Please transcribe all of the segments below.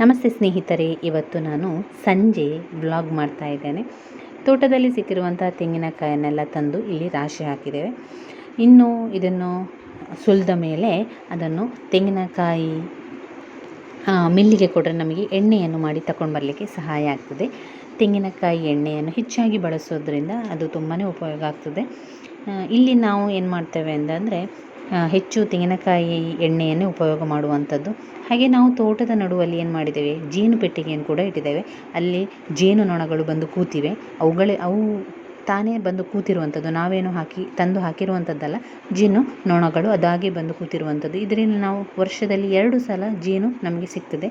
ನಮಸ್ತೆ ಸ್ನೇಹಿತರೆ, ಇವತ್ತು ನಾನು ಸಂಜೆ ವ್ಲಾಗ್ ಮಾಡ್ತಾ ಇದ್ದೇನೆ. ತೋಟದಲ್ಲಿ ಸಿಕ್ಕಿರುವಂಥ ತೆಂಗಿನಕಾಯನ್ನೆಲ್ಲ ತಂದು ಇಲ್ಲಿ ರಾಶಿ ಹಾಕಿದ್ದೇವೆ. ಇನ್ನು ಇದನ್ನು ಸುಲಿದ ಮೇಲೆ ಅದನ್ನು ತೆಂಗಿನಕಾಯಿ ಮಿಲ್ಲಿಗೆ ಕೊಟ್ಟರೆ ನಮಗೆ ಎಣ್ಣೆಯನ್ನು ಮಾಡಿ ತಗೊಂಡು ಬರಲಿಕ್ಕೆ ಸಹಾಯ ಆಗ್ತದೆ. ತೆಂಗಿನಕಾಯಿ ಎಣ್ಣೆಯನ್ನು ಹೆಚ್ಚಾಗಿ ಬಳಸೋದ್ರಿಂದ ಅದು ತುಂಬಾ ಉಪಯೋಗ ಆಗ್ತದೆ. ಇಲ್ಲಿ ನಾವು ಏನು ಮಾಡ್ತೇವೆ ಅಂತಂದರೆ ಹೆಚ್ಚು ತೆಂಗಿನಕಾಯಿ ಎಣ್ಣೆಯನ್ನೇ ಉಪಯೋಗ ಮಾಡುವಂಥದ್ದು. ಹಾಗೆ ನಾವು ತೋಟದ ನಡುವಲ್ಲಿ ಏನು ಮಾಡಿದ್ದೇವೆ? ಜೇನು ಪೆಟ್ಟಿಗೆಯನ್ನು ಕೂಡ ಇಟ್ಟಿದ್ದೇವೆ. ಅಲ್ಲಿ ಜೇನು ನೊಣಗಳು ಬಂದು ಕೂತಿವೆ. ಅವುಗಳೇ, ಅವು ತಾನೇ ಬಂದು ಕೂತಿರುವಂಥದ್ದು. ನಾವೇನು ಹಾಕಿ, ತಂದು ಹಾಕಿರುವಂಥದ್ದಲ್ಲ. ಜೇನು ನೊಣಗಳು ಅದಾಗೆ ಬಂದು ಕೂತಿರುವಂಥದ್ದು. ಇದರಿಂದ ನಾವು ವರ್ಷದಲ್ಲಿ ಎರಡು ಸಲ ಜೇನು ನಮಗೆ ಸಿಗ್ತದೆ.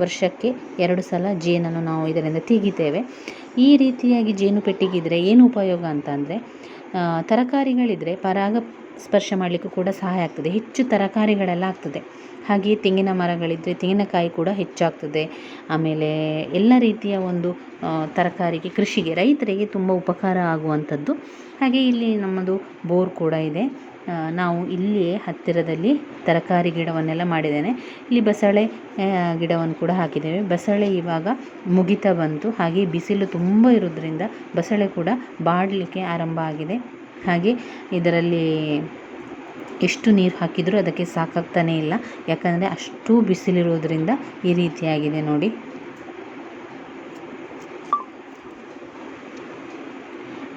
ವರ್ಷಕ್ಕೆ ಎರಡು ಸಲ ಜೇನನ್ನು ನಾವು ಇದರಿಂದ ತೆಗಿತೇವೆ. ಈ ರೀತಿಯಾಗಿ ಜೇನು ಪೆಟ್ಟಿಗೆ ಇದ್ದರೆ ಏನು ಉಪಯೋಗ ಅಂತ ಅಂದರೆ ತರಕಾರಿಗಳಿದ್ದರೆ ಪರಾಗ ಸ್ಪರ್ಶ ಮಾಡಲಿಕ್ಕೂ ಕೂಡ ಸಹಾಯ ಆಗ್ತದೆ. ಹೆಚ್ಚು ತರಕಾರಿಗಳೆಲ್ಲ ಆಗ್ತದೆ. ಹಾಗೆಯೇ ತೆಂಗಿನ ಮರಗಳಿದ್ದರೆ ತೆಂಗಿನಕಾಯಿ ಕೂಡ ಹೆಚ್ಚಾಗ್ತದೆ. ಆಮೇಲೆ ಎಲ್ಲ ರೀತಿಯ ಒಂದು ತರಕಾರಿಗೆ, ಕೃಷಿಗೆ, ರೈತರಿಗೆ ತುಂಬ ಉಪಕಾರ ಆಗುವಂಥದ್ದು. ಹಾಗೆ ಇಲ್ಲಿ ನಮ್ಮದು ಬೋರ್ ಕೂಡ ಇದೆ. ನಾವು ಇಲ್ಲಿಯೇ ಹತ್ತಿರದಲ್ಲಿ ತರಕಾರಿ ಗಿಡವನ್ನೆಲ್ಲ ಮಾಡಿದ್ದೇನೆ. ಇಲ್ಲಿ ಬಸಳೆ ಗಿಡವನ್ನು ಕೂಡ ಹಾಕಿದ್ದೇವೆ. ಬಸಳೆ ಇವಾಗ ಮುಗಿತಾ ಬಂತು. ಹಾಗೆ ಬಿಸಿಲು ತುಂಬ ಇರೋದ್ರಿಂದ ಬಸಳೆ ಕೂಡ ಬಾಡಲಿಕ್ಕೆ ಆರಂಭ ಆಗಿದೆ. ಹಾಗೆ ಇದರಲ್ಲಿ ಎಷ್ಟು ನೀರು ಹಾಕಿದರೂ ಅದಕ್ಕೆ ಸಾಕಾಗ್ತಾನೇ ಇಲ್ಲ. ಯಾಕಂದರೆ ಅಷ್ಟು ಬಿಸಿಲಿರೋದ್ರಿಂದ ಈ ರೀತಿಯಾಗಿದೆ ನೋಡಿ.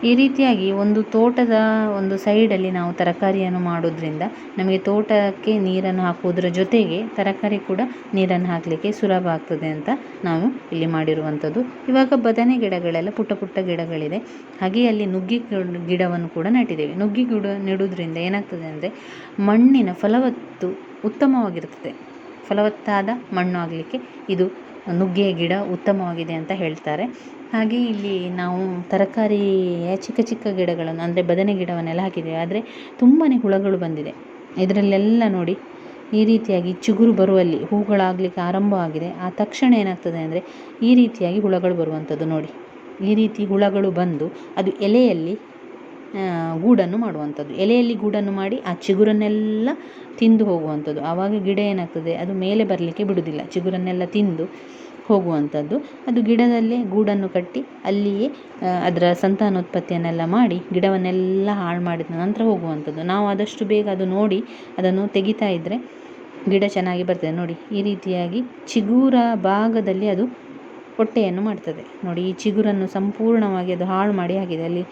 ಈ ರೀತಿಯಾಗಿ ಒಂದು ತೋಟದ ಒಂದು ಸೈಡಲ್ಲಿ ನಾವು ತರಕಾರಿಯನ್ನು ಮಾಡೋದ್ರಿಂದ ನಮಗೆ ತೋಟಕ್ಕೆ ನೀರನ್ನು ಹಾಕುವುದರ ಜೊತೆಗೆ ತರಕಾರಿ ಕೂಡ ನೀರನ್ನು ಹಾಕಲಿಕ್ಕೆ ಸುಲಭ ಆಗ್ತದೆ ಅಂತ ನಾವು ಇಲ್ಲಿ ಮಾಡಿರುವಂಥದ್ದು. ಇವಾಗ ಬದನೆ ಗಿಡಗಳೆಲ್ಲ ಪುಟ್ಟ ಪುಟ್ಟ ಗಿಡಗಳಿದೆ. ಹಾಗೆ ಅಲ್ಲಿ ನುಗ್ಗಿ ಗಿಡ- ಗಿಡವನ್ನು ಕೂಡ ನೆಟ್ಟಿದ್ದೇವೆ. ನುಗ್ಗಿ ಗಿಡ ನೆಡುವುದರಿಂದ ಏನಾಗ್ತದೆ ಅಂದರೆ ಮಣ್ಣಿನ ಫಲವತ್ತು ಉತ್ತಮವಾಗಿರ್ತದೆ. ಫಲವತ್ತಾದ ಮಣ್ಣು ಆಗಲಿಕ್ಕೆ ಇದು ನುಗ್ಗೆಯ ಗಿಡ ಉತ್ತಮವಾಗಿದೆ ಅಂತ ಹೇಳ್ತಾರೆ. ಹಾಗೆ ಇಲ್ಲಿ ನಾವು ತರಕಾರಿಯ ಚಿಕ್ಕ ಚಿಕ್ಕ ಗಿಡಗಳನ್ನು, ಅಂದರೆ ಬದನೆ ಗಿಡವನ್ನೆಲ್ಲ ಹಾಕಿದ್ದೇವೆ. ಆದರೆ ತುಂಬಾ ಹುಳಗಳು ಬಂದಿದೆ. ಇದರಲ್ಲೆಲ್ಲ ನೋಡಿ, ಈ ರೀತಿಯಾಗಿ ಚಿಗುರು ಬರುವಲ್ಲಿ ಹೂಗಳಾಗಲಿಕ್ಕೆ ಆರಂಭ ಆಗಿದೆ. ಆ ತಕ್ಷಣ ಏನಾಗ್ತದೆ ಅಂದರೆ ಈ ರೀತಿಯಾಗಿ ಹುಳಗಳು ಬರುವಂಥದ್ದು ನೋಡಿ. ಈ ರೀತಿ ಹುಳಗಳು ಬಂದು ಅದು ಎಲೆಯಲ್ಲಿ ಗೂಡನ್ನು ಮಾಡುವಂಥದ್ದು. ಎಲೆಯಲ್ಲಿ ಗೂಡನ್ನು ಮಾಡಿ ಆ ಚಿಗುರನ್ನೆಲ್ಲ ತಿಂದು ಹೋಗುವಂಥದ್ದು. ಆವಾಗ ಗಿಡ ಏನಾಗ್ತದೆ, ಅದು ಮೇಲೆ ಬರಲಿಕ್ಕೆ ಬಿಡುವುದಿಲ್ಲ. ಚಿಗುರನ್ನೆಲ್ಲ ತಿಂದು ಹೋಗುವಂಥದ್ದು. ಅದು ಗಿಡದಲ್ಲೇ ಗೂಡನ್ನು ಕಟ್ಟಿ ಅಲ್ಲಿಯೇ ಅದರ ಸಂತಾನೋತ್ಪತ್ತಿಯನ್ನೆಲ್ಲ ಮಾಡಿ ಗಿಡವನ್ನೆಲ್ಲ ಹಾಳು ಮಾಡಿದ ನಂತರ ಹೋಗುವಂಥದ್ದು. ನಾವು ಆದಷ್ಟು ಬೇಗ ಅದು ನೋಡಿ ಅದನ್ನು ತೆಗಿತಾ ಇದ್ದರೆ ಗಿಡ ಚೆನ್ನಾಗಿ ಬರ್ತದೆ. ನೋಡಿ, ಈ ರೀತಿಯಾಗಿ ಚಿಗುರ ಭಾಗದಲ್ಲಿ ಅದು ಹೊಟ್ಟೆಯನ್ನು ಮಾಡ್ತದೆ. ನೋಡಿ, ಈ ಚಿಗುರನ್ನು ಸಂಪೂರ್ಣವಾಗಿ ಅದು ಹಾಳು ಮಾಡಿ ಹಾಕಿದೆ ಅಲ್ಲಿ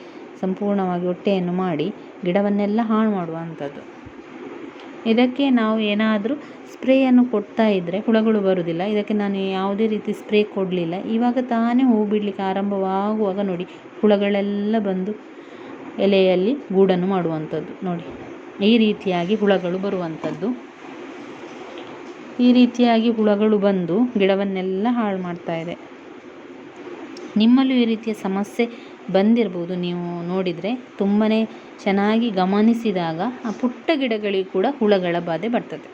ಸಂಪೂರ್ಣವಾಗಿ ಹೊಟ್ಟೆಯನ್ನು ಮಾಡಿ ಗಿಡವನ್ನೆಲ್ಲ ಹಾಳು ಮಾಡುವಂಥದ್ದು. ಇದಕ್ಕೆ ನಾವು ಏನಾದರೂ ಸ್ಪ್ರೇಯನ್ನು ಕೊಡ್ತಾ ಇದ್ದರೆ ಹುಳಗಳು ಬರುವುದಿಲ್ಲ ಇದಕ್ಕೆ ನಾನು ಯಾವುದೇ ರೀತಿ ಸ್ಪ್ರೇ ಕೊಡಲಿಲ್ಲ. ಇವಾಗ ತಾನೇ ಹೂ ಬಿಡಲಿಕ್ಕೆ ಆರಂಭವಾಗುವಾಗ ನೋಡಿ, ಹುಳಗಳೆಲ್ಲ ಬಂದು ಎಲೆಯಲ್ಲಿ ಗೂಡನ್ನು ಮಾಡುವಂಥದ್ದು ನೋಡಿ. ಈ ರೀತಿಯಾಗಿ ಹುಳಗಳು ಬರುವಂಥದ್ದು. ಈ ರೀತಿಯಾಗಿ ಹುಳಗಳು ಬಂದು ಗಿಡವನ್ನೆಲ್ಲ ಹಾಳು ಮಾಡ್ತಾ ಇದೆ. ನಿಮ್ಮಲ್ಲೂ ಈ ರೀತಿಯ ಸಮಸ್ಯೆ ಬಂದಿರ್ಬೋದು. ನೀವು ನೋಡಿದರೆ ತುಂಬಾ ಚೆನ್ನಾಗಿ ಗಮನಿಸಿದಾಗ ಆ ಪುಟ್ಟ ಗಿಡಗಳಿಗೆ ಕೂಡ ಹುಳಗಳ ಬಾಧೆ ಬರ್ತದೆ.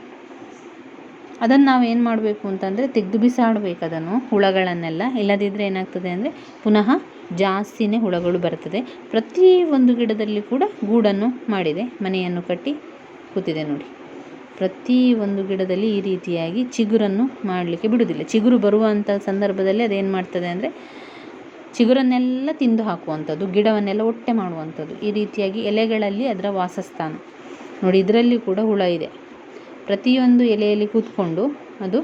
ಅದನ್ನು ನಾವು ಏನು ಮಾಡಬೇಕು ಅಂತಂದರೆ ತೆಗೆದು ಬಿಸಾಡಬೇಕು ಅದನ್ನು, ಹುಳಗಳನ್ನೆಲ್ಲ. ಇಲ್ಲದಿದ್ದರೆ ಏನಾಗ್ತದೆ ಅಂದರೆ ಪುನಃ ಜಾಸ್ತಿನೇ ಹುಳಗಳು ಬರ್ತದೆ. ಪ್ರತಿ ಒಂದು ಗಿಡದಲ್ಲಿ ಕೂಡ ಗೂಡನ್ನು ಮಾಡಿದೆ, ಮನೆಯನ್ನು ಕಟ್ಟಿ ಕೂತಿದೆ ನೋಡಿ. ಪ್ರತಿ ಒಂದು ಗಿಡದಲ್ಲಿ ಈ ರೀತಿಯಾಗಿ ಚಿಗುರನ್ನು ಮಾಡಲಿಕ್ಕೆ ಬಿಡುವುದಿಲ್ಲ. ಚಿಗುರು ಬರುವಂಥ ಸಂದರ್ಭದಲ್ಲಿ ಅದೇನು ಮಾಡ್ತದೆ ಅಂದರೆ ಚಿಗುರನ್ನೆಲ್ಲ ತಿಂದು ಹಾಕುವಂಥದ್ದು, ಗಿಡವನ್ನೆಲ್ಲ ಒಟ್ಟೆ ಮಾಡುವಂಥದ್ದು, ಈ ರೀತಿಯಾಗಿ ಎಲೆಗಳಲ್ಲಿ ಅದರ ವಾಸಸ್ಥಾನ. ನೋಡಿ, ಇದರಲ್ಲಿ ಕೂಡ ಹುಳ ಇದೆ. ಪ್ರತಿಯೊಂದು ಎಲೆಯಲ್ಲಿ ಕೂತ್ಕೊಂಡು ಅದು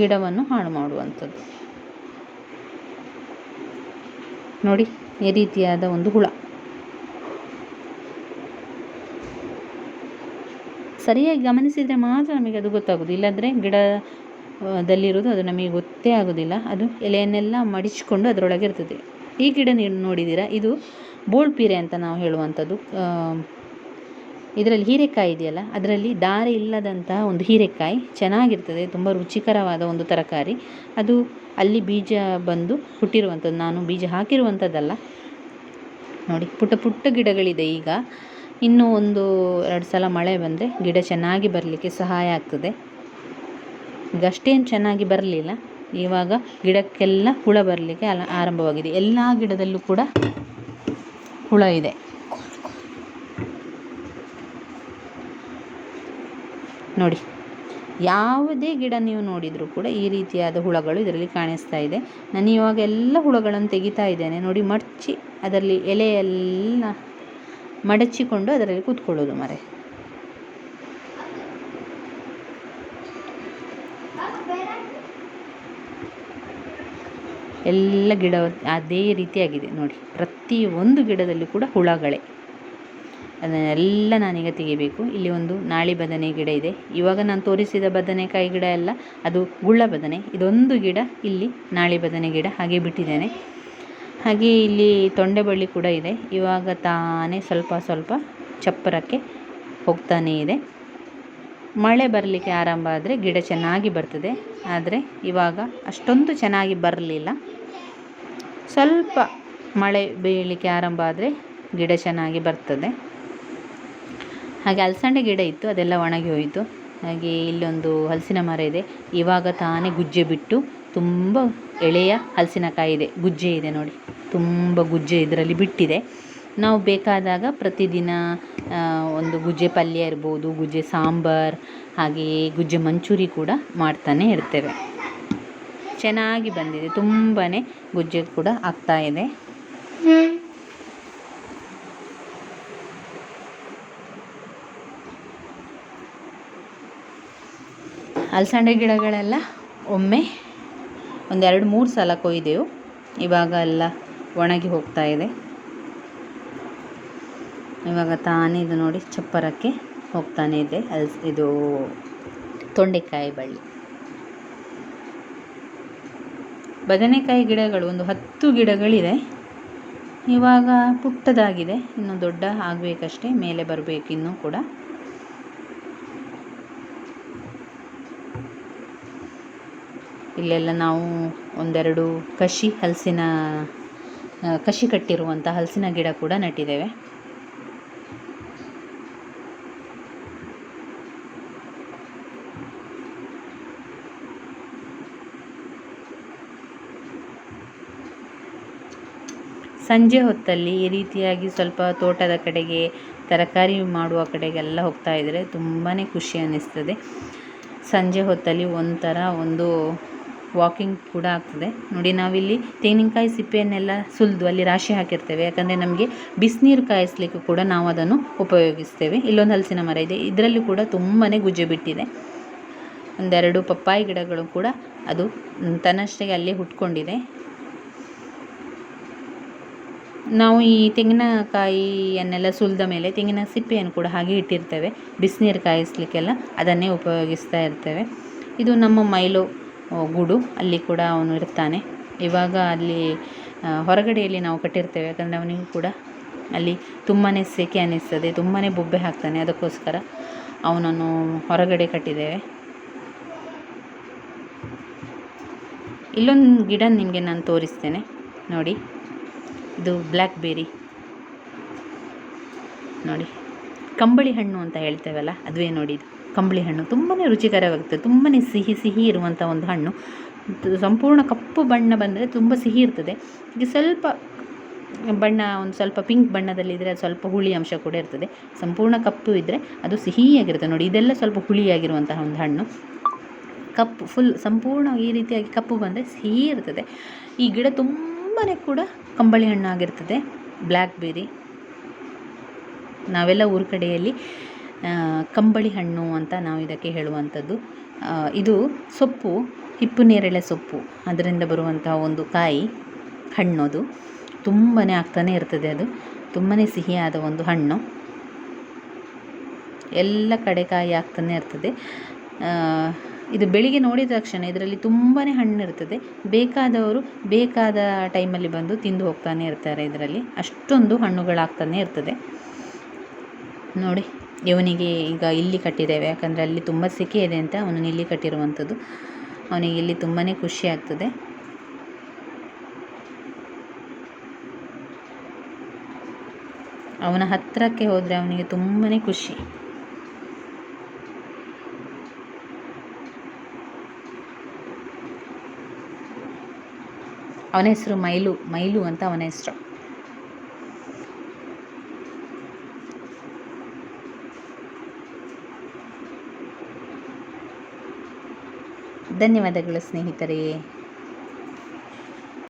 ಗಿಡವನ್ನು ಹಾಳು ಮಾಡುವಂಥದ್ದು. ನೋಡಿ, ಈ ರೀತಿಯಾದ ಒಂದು ಹುಳ. ಸರಿಯಾಗಿ ಗಮನಿಸಿದರೆ ಮಾತ್ರ ನಮಗೆ ಅದು ಗೊತ್ತಾಗೋದು ಇಲ್ಲಾಂದರೆ ಗಿಡ ದಲ್ಲಿರೋದು ಅದು ನಮಗೆ ಗೊತ್ತೇ ಆಗೋದಿಲ್ಲ. ಅದು ಎಲೆಯನ್ನೆಲ್ಲ ಮಡಿಚಿಕೊಂಡು ಅದರೊಳಗೆ ಇರ್ತದೆ. ಈ ಗಿಡ ನೀವು ನೋಡಿದ್ದೀರಾ? ಇದು ಬೋಳ್ಪೀರೆ ಅಂತ ನಾವು ಹೇಳುವಂಥದ್ದು. ಇದರಲ್ಲಿ ಹೀರೆಕಾಯಿ ಇದೆಯಲ್ಲ, ಅದರಲ್ಲಿ ದಾರಿ ಇಲ್ಲದಂತಹ ಒಂದು ಹೀರೆಕಾಯಿ ಚೆನ್ನಾಗಿರ್ತದೆ. ತುಂಬ ರುಚಿಕರವಾದ ಒಂದು ತರಕಾರಿ. ಅದು ಅಲ್ಲಿ ಬೀಜ ಬಂದು ಹುಟ್ಟಿರುವಂಥದ್ದು. ನಾನು ಬೀಜ ಹಾಕಿರುವಂಥದ್ದಲ್ಲ. ನೋಡಿ, ಪುಟ್ಟ ಪುಟ್ಟ ಗಿಡಗಳಿದೆ ಈಗ. ಇನ್ನೂ ಒಂದು ಎರಡು ಸಲ ಮಳೆ ಬಂದರೆ ಗಿಡ ಚೆನ್ನಾಗಿ ಬರಲಿಕ್ಕೆ ಸಹಾಯ ಆಗ್ತದೆ. ಈಗ ಅಷ್ಟೇನು ಚೆನ್ನಾಗಿ ಬರಲಿಲ್ಲ. ಇವಾಗ ಗಿಡಕ್ಕೆಲ್ಲ ಹುಳ ಬರಲಿಕ್ಕೆ ಅಲ, ಆರಂಭವಾಗಿದೆ. ಎಲ್ಲ ಗಿಡದಲ್ಲೂ ಕೂಡ ಹುಳ ಇದೆ. ನೋಡಿ, ಯಾವುದೇ ಗಿಡ ನೀವು ನೋಡಿದರೂ ಕೂಡ ಈ ರೀತಿಯಾದ ಹುಳಗಳು ಇದರಲ್ಲಿ ಕಾಣಿಸ್ತಾ ಇದೆ. ನಾನು ಇವಾಗ ಎಲ್ಲ ಹುಳಗಳನ್ನು ತೆಗಿತಾ ಇದ್ದೇನೆ. ನೋಡಿ, ಮಡಚಿ ಅದರಲ್ಲಿ ಎಲೆಯೆಲ್ಲ ಮಡಚಿಕೊಂಡು ಅದರಲ್ಲಿ ಕೂತ್ಕೊಳ್ಳೋದು ಮರೆ. ಎಲ್ಲ ಗಿಡ ಅದೇ ರೀತಿಯಾಗಿದೆ ನೋಡಿ. ಪ್ರತಿ ಒಂದು ಗಿಡದಲ್ಲಿ ಕೂಡ ಹುಳಗಳೇ. ಅದನ್ನೆಲ್ಲ ನಾನೀಗ ತೆಗಿಬೇಕು. ಇಲ್ಲಿ ಒಂದು ನಾಳಿ ಬದನೆ ಗಿಡ ಇದೆ. ಇವಾಗ ನಾನು ತೋರಿಸಿದ ಬದನೆಕಾಯಿ ಗಿಡ ಎಲ್ಲ ಅದು ಗುಳ್ಳ ಬದನೆ. ಇದೊಂದು ಗಿಡ ಇಲ್ಲಿ ನಾಳಿ ಬದನೆ ಗಿಡ ಹಾಗೆ ಬಿಟ್ಟಿದ್ದೇನೆ. ಹಾಗೆ ಇಲ್ಲಿ ತೊಂಡೆ ಬಳ್ಳಿ ಕೂಡ ಇದೆ. ಇವಾಗ ತಾನೇ ಸ್ವಲ್ಪ ಸ್ವಲ್ಪ ಚಪ್ಪರಕ್ಕೆ ಹೋಗ್ತಾನೇ ಇದೆ. ಮಳೆ ಬರಲಿಕ್ಕೆ ಆರಂಭ ಆದರೆ ಗಿಡ ಚೆನ್ನಾಗಿ ಬರ್ತದೆ. ಆದರೆ ಇವಾಗ ಅಷ್ಟೊಂದು ಚೆನ್ನಾಗಿ ಬರಲಿಲ್ಲ. ಸ್ವಲ್ಪ ಮಳೆ ಬೀಳಲಿಕ್ಕೆ ಆರಂಭ ಆದರೆ ಗಿಡ ಚೆನ್ನಾಗಿ ಬರ್ತದೆ. ಹಾಗೆ ಅಲಸಂಡೆ ಗಿಡ ಇತ್ತು, ಅದೆಲ್ಲ ಒಣಗಿ ಹೋಯಿತು. ಹಾಗೆ ಇಲ್ಲೊಂದು ಹಲಸಿನ ಮರ ಇದೆ. ಇವಾಗ ತಾನೇ ಗುಜ್ಜೆ ಬಿಟ್ಟು ತುಂಬ ಎಳೆಯ ಹಲಸಿನಕಾಯಿ ಇದೆ. ಗುಜ್ಜೆ ಇದೆ ನೋಡಿ. ತುಂಬ ಗುಜ್ಜೆ ಇದರಲ್ಲಿ ಬಿಟ್ಟಿದೆ. ನಾವು ಬೇಕಾದಾಗ ಪ್ರತಿದಿನ ಒಂದು ಗುಜ್ಜೆ ಪಲ್ಯ ಇರ್ಬೋದು, ಗುಜ್ಜೆ ಸಾಂಬಾರು ಹಾಗೆಯೇ ಗುಜ್ಜೆ ಮಂಚೂರಿ ಕೂಡ ಮಾಡ್ತಾನೆ ಇರ್ತೇವೆ. ಚೆನ್ನಾಗಿ ಬಂದಿದೆ ತುಂಬಾ ಗುಜ್ಜೆ ಕೂಡ ಆಗ್ತಾ ಇದೆ. ಅಲಸಂಡೆ ಗಿಡಗಳೆಲ್ಲ ಒಮ್ಮೆ ಒಂದೆರಡು ಮೂರು ಸಲ ಕೊಯ್ದೆವು. ಇವಾಗ ಎಲ್ಲ ಒಣಗಿ ಹೋಗ್ತಾ ಇದೆ. ಇವಾಗ ತಾನೇ ಇದು ನೋಡಿ ಚಪ್ಪರಕ್ಕೆ ಹೋಗ್ತಾನೆ ಇದೆ. ಅಲ್ಸ್ ಇದು ತೊಂಡೆಕಾಯಿ ಬಳ್ಳಿ. ಬದನೆಕಾಯಿ ಗಿಡಗಳು ಒಂದು ಹತ್ತು ಗಿಡಗಳಿದೆ. ಇವಾಗ ಪುಟ್ಟದಾಗಿದೆ. ಇನ್ನು ದೊಡ್ಡ ಆಗಬೇಕಷ್ಟೇ, ಮೇಲೆ ಬರಬೇಕು ಇನ್ನೂ ಕೂಡ. ಇಲ್ಲೆಲ್ಲ ನಾವು ಒಂದೆರಡು ಕಸಿ ಹಲಸಿನ ಕಸಿ ಕಟ್ಟಿರುವಂಥ ಹಲಸಿನ ಗಿಡ ಕೂಡ ನೆಟ್ಟಿದ್ದೇವೆ. ಸಂಜೆ ಹೊತ್ತಲ್ಲಿ ಈ ರೀತಿಯಾಗಿ ಸ್ವಲ್ಪ ತೋಟದ ಕಡೆಗೆ, ತರಕಾರಿ ಮಾಡುವ ಕಡೆಗೆಲ್ಲ ಹೋಗ್ತಾ ಇದ್ದರೆ ತುಂಬಾ ಖುಷಿ ಅನ್ನಿಸ್ತದೆ. ಸಂಜೆ ಹೊತ್ತಲ್ಲಿ ಒಂಥರ ಒಂದು ವಾಕಿಂಗ್ ಕೂಡ ಆಗ್ತದೆ. ನೋಡಿ, ನಾವಿಲ್ಲಿ ತೆಂಗಿನಕಾಯಿ ಸಿಪ್ಪೆಯನ್ನೆಲ್ಲ ಸುಲಿದು ಅಲ್ಲಿ ರಾಶಿ ಹಾಕಿರ್ತೇವೆ. ಯಾಕಂದರೆ ನಮಗೆ ಬಿಸಿನೀರು ಕಾಯಿಸ್ಲಿಕ್ಕೆ ಕೂಡ ನಾವು ಅದನ್ನು ಉಪಯೋಗಿಸ್ತೇವೆ. ಇಲ್ಲೊಂದು ಹಲಸಿನ ಮರ ಇದೆ. ಇದರಲ್ಲಿ ಕೂಡ ತುಂಬಾ ಗುಜ್ಜೆ ಬಿಟ್ಟಿದೆ. ಒಂದೆರಡು ಪಪ್ಪಾಯಿ ಗಿಡಗಳು ಕೂಡ ಅದು ತನ್ನಷ್ಟೇ ಅಲ್ಲೇ ಹುಟ್ಕೊಂಡಿದೆ. ನಾವು ಈ ತೆಂಗಿನಕಾಯಿಯನ್ನೆಲ್ಲ ಸುಲಿದ ಮೇಲೆ ತೆಂಗಿನ ಸಿಪ್ಪೆಯನ್ನು ಕೂಡ ಹಾಗೆ ಇಟ್ಟಿರ್ತೇವೆ. ಬಿಸಿನೀರು ಕಾಯಿಸಲಿಕ್ಕೆಲ್ಲ ಅದನ್ನೇ ಉಪಯೋಗಿಸ್ತಾ ಇರ್ತೇವೆ. ಇದು ನಮ್ಮ ಮೈಲು ಗೂಡು. ಅಲ್ಲಿ ಕೂಡ ಅವನು ಇರ್ತಾನೆ. ಇವಾಗ ಅಲ್ಲಿ ಹೊರಗಡೆಯಲ್ಲಿ ನಾವು ಕಟ್ಟಿರ್ತೇವೆ. ಯಾಕಂದರೆ ಅವನಿಗೂ ಕೂಡ ಅಲ್ಲಿ ತುಂಬಾ ಸೆಕೆ ಅನ್ನಿಸ್ತದೆ. ತುಂಬಾ ಬೊಬ್ಬೆ ಹಾಕ್ತಾನೆ. ಅದಕ್ಕೋಸ್ಕರ ಅವನನ್ನು ಹೊರಗಡೆ ಕಟ್ಟಿದ್ದೇವೆ. ಇಲ್ಲೊಂದು ಗಿಡ ನಿಮಗೆ ನಾನು ತೋರಿಸ್ತೇನೆ. ನೋಡಿ. ಇದು ಬ್ಲ್ಯಾಕ್ ಬೇರಿ ನೋಡಿ, ಕಂಬಳಿ ಹಣ್ಣು ಅಂತ ಹೇಳ್ತೇವಲ್ಲ, ಅದುವೇ ನೋಡಿ ಇದು. ಕಂಬಳಿ ಹಣ್ಣು ತುಂಬಾ ರುಚಿಕರವಾಗುತ್ತೆ ತುಂಬಾ ಸಿಹಿ ಸಿಹಿ ಇರುವಂಥ ಒಂದು ಹಣ್ಣು. ಸಂಪೂರ್ಣ ಕಪ್ಪು ಬಣ್ಣ ಬಂದರೆ ತುಂಬ ಸಿಹಿ ಇರ್ತದೆ. ಇದು ಸ್ವಲ್ಪ ಬಣ್ಣ, ಒಂದು ಸ್ವಲ್ಪ ಪಿಂಕ್ ಬಣ್ಣದಲ್ಲಿದ್ದರೆ ಅದು ಸ್ವಲ್ಪ ಹುಳಿ ಅಂಶ ಕೂಡ ಇರ್ತದೆ. ಸಂಪೂರ್ಣ ಕಪ್ಪು ಇದ್ದರೆ ಅದು ಸಿಹಿಯಾಗಿರುತ್ತೆ. ನೋಡಿ, ಇದೆಲ್ಲ ಸ್ವಲ್ಪ ಹುಳಿಯಾಗಿರುವಂತಹ ಒಂದು ಹಣ್ಣು. ಕಪ್ಪು ಫುಲ್ ಸಂಪೂರ್ಣ ಈ ರೀತಿಯಾಗಿ ಕಪ್ಪು ಬಂದರೆ ಸಿಹಿ ಇರ್ತದೆ. ಈ ಗಿಡ ತುಂಬಾ ಕೂಡ ಕಂಬಳಿ ಹಣ್ಣಾಗಿರ್ತದೆ ಬ್ಲ್ಯಾಕ್ ಬೇರಿ ನಾವೆಲ್ಲ ಊರ ಕಡೆಯಲ್ಲಿ ಕಂಬಳಿ ಹಣ್ಣು ಅಂತ ನಾವು ಇದಕ್ಕೆ ಹೇಳುವಂಥದ್ದು. ಇದು ಸೊಪ್ಪು, ಹಿಪ್ಪು ನೇರಳೆ ಸೊಪ್ಪು. ಅದರಿಂದ ಬರುವಂತಹ ಒಂದು ಕಾಯಿ ಹಣ್ಣು ಅದು ತುಂಬಾ ಆಗ್ತಾನೆ ಇರ್ತದೆ ಅದು. ತುಂಬಾ ಸಿಹಿಯಾದ ಒಂದು ಹಣ್ಣು. ಎಲ್ಲ ಕಡೆ ಕಾಯಿ ಆಗ್ತಾನೆ ಇರ್ತದೆ. ಇದು ಬೆಳಿಗ್ಗೆ ನೋಡಿದ ತಕ್ಷಣ ಇದರಲ್ಲಿ ತುಂಬಾ ಹಣ್ಣು ಇರ್ತದೆ. ಬೇಕಾದವರು ಬೇಕಾದ ಟೈಮಲ್ಲಿ ಬಂದು ತಿಂದು ಹೋಗ್ತಾನೆ ಇರ್ತಾರೆ ಇದರಲ್ಲಿ. ಅಷ್ಟೊಂದು ಹಣ್ಣುಗಳಾಗ್ತಾನೆ ಇರ್ತದೆ. ನೋಡಿ, ಇವನಿಗೆ ಈಗ ಇಲ್ಲಿ ಕಟ್ಟಿದ್ದೇವೆ. ಯಾಕಂದರೆ ಅಲ್ಲಿ ತುಂಬ ಸೆಕೆ ಇದೆ ಅಂತ ಅವನು ಇಲ್ಲಿ ಕಟ್ಟಿರುವಂಥದ್ದು. ಅವನಿಗೆ ಇಲ್ಲಿ ತುಂಬಾ ಖುಷಿ ಆಗ್ತದೆ. ಅವನ ಹತ್ತಿರಕ್ಕೆ ಹೋದರೆ ಅವನಿಗೆ ತುಂಬಾ ಖುಷಿ. ಅವನ ಹೆಸರು ಮೈಲು ಮೈಲು ಅಂತ ಅವನ ಹೆಸರು. ಧನ್ಯವಾದಗಳು ಸ್ನೇಹಿತರೆ.